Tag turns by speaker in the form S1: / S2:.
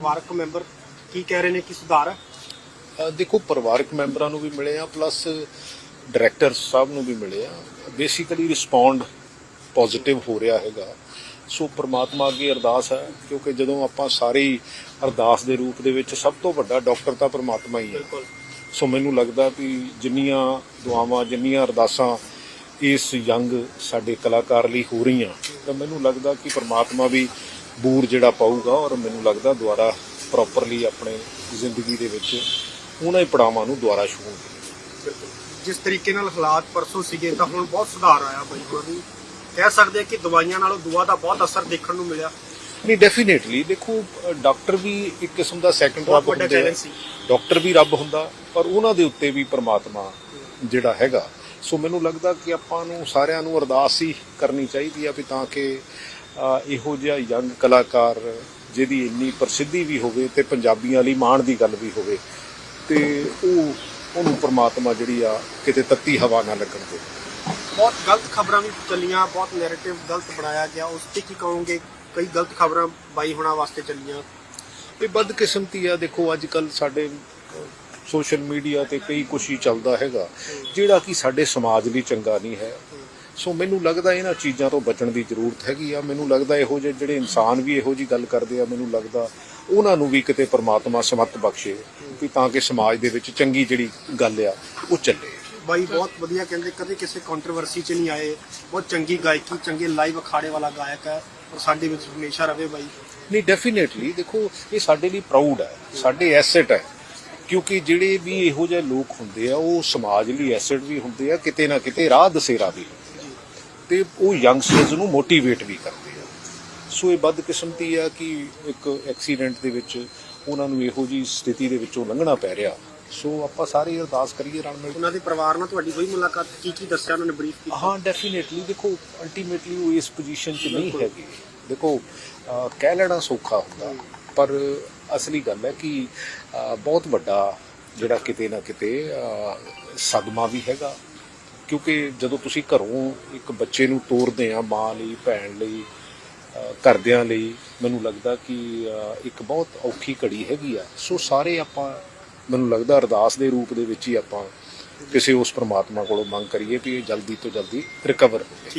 S1: ਪਰਿਵਾਰਕ ਮੈਂਬਰ ਕੀ ਕਹਿ ਰਹੇ ਨੇ ਕਿ ਸੁਧਾਰ
S2: ਦੇਖੋ ਪਰਿਵਾਰਕ ਮੈਂਬਰਾਂ ਨੂੰ ਵੀ ਮਿਲੇ ਆ ਪਲੱਸ ਡਾਇਰੈਕਟਰ ਸਾਹਿਬ ਨੂੰ ਵੀ ਮਿਲੇ ਆ। ਬੇਸਿਕਲੀ ਰਿਸਪੌਂਡ ਪੋਜ਼ਿਟਿਵ ਹੋ ਰਿਹਾ ਹੈਗਾ। ਸੋ ਪ੍ਰਮਾਤਮਾ ਅੱਗੇ ਅਰਦਾਸ ਹੈ ਕਿਉਂਕਿ ਜਦੋਂ ਆਪਾਂ ਸਾਰੀ ਅਰਦਾਸ ਦੇ ਰੂਪ ਦੇ ਵਿੱਚ ਸਭ ਤੋਂ ਵੱਡਾ ਡਾਕਟਰ ਤਾਂ ਪ੍ਰਮਾਤਮਾ ਹੀ ਹੈ। ਸੋ ਮੈਨੂੰ ਲੱਗਦਾ ਵੀ ਜਿੰਨੀਆਂ ਦੁਆਵਾਂ ਜਿੰਨੀਆਂ ਅਰਦਾਸਾਂ ਇਸ ਯੰਗ ਸਾਡੇ ਕਲਾਕਾਰ ਲਈ ਹੋ ਰਹੀਆਂ ਤਾਂ ਮੈਨੂੰ ਲੱਗਦਾ ਕਿ ਪ੍ਰਮਾਤਮਾ ਵੀ ਬੂਰ ਜਿਹੜਾ ਪਾਊਗਾ ਔਰ ਮੈਨੂੰ ਲੱਗਦਾ ਦੁਆਰਾ ਪ੍ਰੋਪਰਲੀ ਆਪਣੇ ਜ਼ਿੰਦਗੀ ਦੇ ਵਿੱਚ ਉਹਨਾਂ ਹੀ ਪੜਾਵਾਂ ਨੂੰ ਦੁਆਰਾ ਛੂਹਣਗੇ
S1: ਜਿਸ ਤਰੀਕੇ ਨਾਲ ਹਾਲਾਤ ਪਰਸੋਂ ਸੀਗੇ ਤਾਂ ਹੁਣ ਬਹੁਤ ਸੁਧਾਰ ਆਇਆ ਬਾਈ ਜੀ। ਕਹਿ ਸਕਦੇ ਆ ਕਿ ਦਵਾਈਆਂ ਨਾਲੋਂ ਦੁਆ ਦਾ ਬਹੁਤ ਅਸਰ ਦੇਖਣ ਨੂੰ ਮਿਲਿਆ।
S2: ਨਹੀਂ ਡੈਫੀਨੇਟਲੀ ਦੇਖੋ ਡਾਕਟਰ ਵੀ ਇੱਕ ਕਿਸਮ ਦਾ ਸੈਕੰਡ ਰੱਬ ਹੁੰਦੇ ਆ। ਡਾਕਟਰ ਵੀ ਰੱਬ ਹੁੰਦਾ ਪਰ ਉਹਨਾਂ ਦੇ ਉੱਤੇ ਵੀ ਪ੍ਰਮਾਤਮਾ ਜਿਹੜਾ ਹੈਗਾ। ਸੋ ਮੈਨੂੰ ਲੱਗਦਾ ਕਿ ਆਪਾਂ ਨੂੰ ਸਾਰਿਆਂ ਨੂੰ ਅਰਦਾਸ ਹੀ ਕਰਨੀ ਚਾਹੀਦੀ ਆ ਵੀ ਤਾਂ ਕਿ ਇਹੋ ਜਿਹਾ ਯੰਗ ਕਲਾਕਾਰ ਜਿਹਦੀ ਇੰਨੀ ਪ੍ਰਸਿੱਧੀ ਵੀ ਹੋਵੇ ਤੇ ਪੰਜਾਬੀਆਂ ਲਈ ਮਾਣ ਦੀ ਗੱਲ ਵੀ ਹੋਵੇ ਤੇ ਉਹ ਉਹਨੂੰ ਪ੍ਰਮਾਤਮਾ ਜਿਹੜੀ ਆ ਕਿਤੇ ਤੱਤੀ ਹਵਾ ਨਾ ਲੱਗਣ ਦੇ।
S1: ਬਹੁਤ ਗਲਤ ਖਬਰਾਂ ਵੀ ਚੱਲੀਆਂ ਬਹੁਤ ਨੈਰੇਟਿਵ ਗਲਤ ਬਣਾਇਆ ਗਿਆ। ਉਸ ਤੇ ਕੀ ਕਹੋਗੇ? ਕਈ ਗਲਤ ਖਬਰਾਂ ਬਾਈ ਹੋਣਾ ਵਾਸਤੇ ਚੱਲੀਆਂ।
S2: ਇਹ ਬਦਕਿਸਮਤੀ ਆ ਦੇਖੋ ਅੱਜ ਕੱਲ ਸਾਡੇ ਸੋਸ਼ਲ ਮੀਡੀਆ ਤੇ ਕਈ ਕੁਛ ਹੀ ਚੱਲਦਾ ਹੈਗਾ ਜਿਹੜਾ ਕਿ ਸਾਡੇ ਸਮਾਜ ਲਈ ਚੰਗਾ ਨਹੀਂ ਹੈ। ਸੋ ਮੈਨੂੰ ਲੱਗਦਾ ਇਹਨਾਂ ਚੀਜ਼ਾਂ ਤੋਂ ਬਚਣ ਦੀ ਜ਼ਰੂਰਤ ਹੈਗੀ ਆ। ਮੈਨੂੰ ਲੱਗਦਾ ਇਹੋ ਜਿਹੇ ਜਿਹੜੇ ਇਨਸਾਨ ਵੀ ਇਹੋ ਜੀ ਗੱਲ ਕਰਦੇ ਆ ਮੈਨੂੰ ਲੱਗਦਾ ਉਹਨਾਂ ਨੂੰ ਵੀ ਕਿਤੇ ਪ੍ਰਮਾਤਮਾ ਸਮਤ ਬਖਸ਼ੇ ਵੀ ਤਾਂ ਕਿ ਸਮਾਜ ਦੇ ਵਿੱਚ ਚੰਗੀ ਜਿਹੜੀ ਗੱਲ ਆ ਉਹ ਚੱਲੇ।
S1: ਬਾਈ ਬਹੁਤ ਵਧੀਆ ਕਹਿੰਦੇ ਕਦੇ ਕਿਸੇ ਕੰਟਰੋਵਰਸੀ 'ਚ ਨਹੀਂ ਆਏ। ਬਹੁਤ ਚੰਗੀ ਗਾਇਕੀ ਚੰਗੇ ਲਾਈਵ ਅਖਾੜੇ ਵਾਲਾ ਗਾਇਕ ਹੈ ਔਰ ਸਾਡੇ ਵਿੱਚ ਹਮੇਸ਼ਾ ਰਵੇ ਬਾਈ।
S2: ਨਹੀਂ ਡੈਫੀਨੇਟਲੀ ਦੇਖੋ ਇਹ ਸਾਡੇ ਲਈ ਪ੍ਰਾਊਡ ਹੈ ਸਾਡੇ ਐਸੈਟ ਹੈ। ਕਿਉਂਕਿ ਜਿਹੜੇ ਵੀ ਇਹੋ ਜਿਹੇ ਲੋਕ ਹੁੰਦੇ ਆ ਉਹ ਸਮਾਜ ਲਈ ਐਸੈਟ ਵੀ ਹੁੰਦੇ ਆ ਕਿਤੇ ਨਾ ਕਿਤੇ ਰਾਹ ਦਸੇਰਾ ਵੀ ਤੇ ਉਹ ਯੰਗਸਟਰਸ ਨੂੰ ਮੋਟੀਵੇਟ ਵੀ ਕਰਦੇ ਆ। ਸੋ ਇਹ ਬਦਕਿਸਮਤੀ ਆ ਕਿ ਇੱਕ ਐਕਸੀਡੈਂਟ ਦੇ ਵਿੱਚ ਉਹਨਾਂ ਨੂੰ ਇਹੋ ਜੀ ਸਥਿਤੀ ਦੇ ਵਿੱਚੋਂ ਲੰਘਣਾ ਪੈ ਰਿਹਾ। ਸੋ ਆਪਾਂ ਸਾਰੇ ਅਰਦਾਸ ਕਰੀਏ ਰਣ ਮਿਲ।
S1: ਉਹਨਾਂ ਦੇ ਪਰਿਵਾਰ ਨਾਲ ਤੁਹਾਡੀ ਹੋਈ ਮੁਲਾਕਾਤ ਕੀ ਕੀ ਦੱਸਿਆ ਉਹਨਾਂ ਨੇ ਬਰੀਫ ਕੀਤਾ?
S2: ਹਾਂ ਡੈਫੀਨੇਟਲੀ ਦੇਖੋ ਅਲਟੀਮੇਟਲੀ ਉਹ ਇਸ ਪੋਜੀਸ਼ਨ 'ਚ ਨਹੀਂ ਹੈਗੇ। ਦੇਖੋ ਕਹਿ ਲੈਣਾ ਸੌਖਾ ਹੁੰਦਾ ਪਰ ਅਸਲੀ ਗੱਲ ਹੈ ਕਿ ਬਹੁਤ ਵੱਡਾ ਜਿਹੜਾ ਕਿਤੇ ਨਾ ਕਿਤੇ ਸਦਮਾ ਵੀ ਹੈਗਾ। ਕਿਉਂਕਿ ਜਦੋਂ ਤੁਸੀਂ ਘਰੋਂ ਇੱਕ ਬੱਚੇ ਨੂੰ ਤੋਰਦੇ ਆ ਮਾਂ ਲਈ ਭੈਣ ਲਈ ਘਰਦਿਆਂ ਲਈ ਮੈਨੂੰ ਲੱਗਦਾ ਕਿ ਇੱਕ ਬਹੁਤ ਔਖੀ ਘੜੀ ਹੈਗੀ ਆ। ਸੋ ਸਾਰੇ ਆਪਾਂ ਮੈਨੂੰ ਲੱਗਦਾ ਅਰਦਾਸ ਦੇ ਰੂਪ ਦੇ ਵਿੱਚ ਹੀ ਆਪਾਂ ਕਿਸੇ ਉਸ ਪ੍ਰਮਾਤਮਾ ਕੋਲੋਂ ਮੰਗ ਕਰੀਏ ਕਿ ਇਹ ਜਲਦੀ ਤੋਂ ਜਲਦੀ ਰਿਕਵਰ
S1: ਹੈ